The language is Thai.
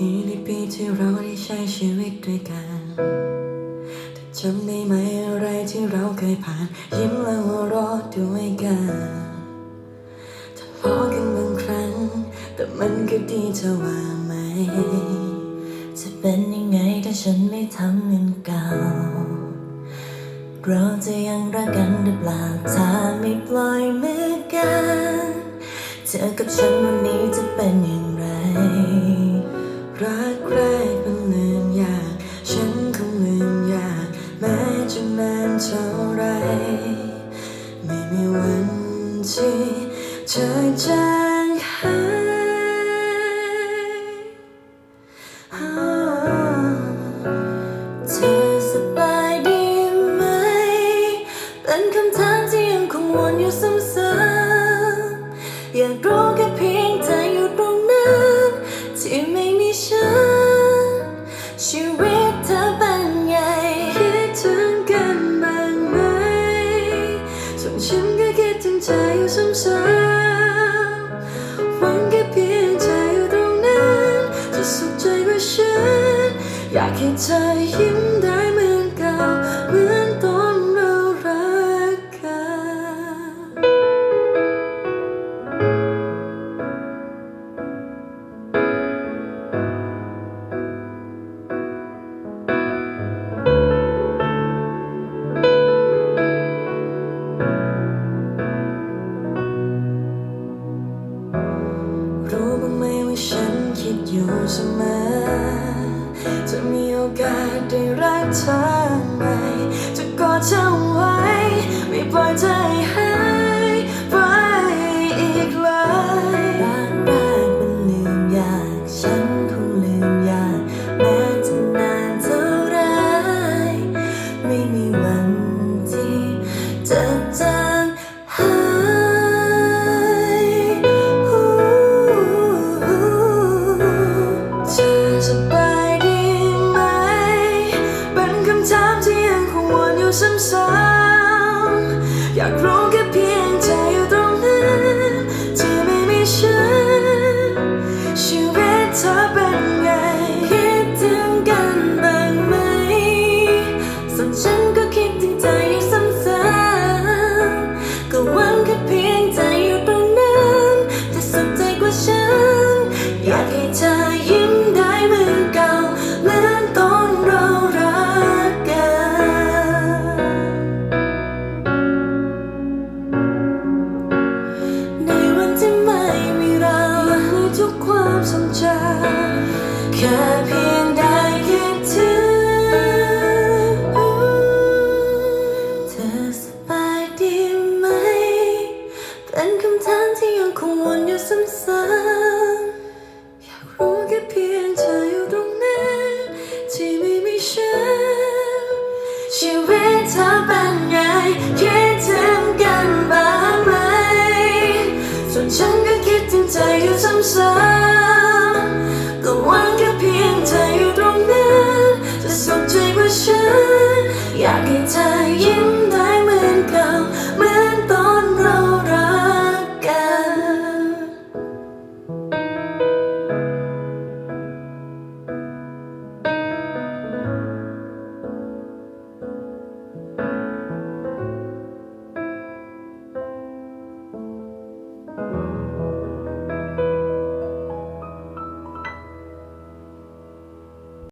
นี้ในปีที่เราได้ใช้ชีวิตด้วยกันจำได้ไหมอะไรที่เราเคยผ่าน ยิ้มและหัวเราะด้วยกันทะเลาะกันบางครั้ง แต่มันก็ดีเธอว่าไหม จะเป็นยังไงถ้าฉันไม่ทำเหมือนเก่า เราจะยังรักกันหรือเปล่าถ้าไม่ปล่อยมือกันเธอกับฉันวันนี้จะเป็นอย่างไร รักแรกมันลืมยาก ฉันคงลืมยาก แม้จะนานเท่าไร ไม่มีวันที่เธอจางหาย อยากให้เธอยิ้มได้เหมือนเก่าเหมือนตอนเรารักกันรู้บ้างไหมว่าฉันคิดอยู่เสมอ จะมีโอกาสได้รักเธอไหมจะกอดเธอไว้ ชีวิตเธอเป็นไงคิดถึง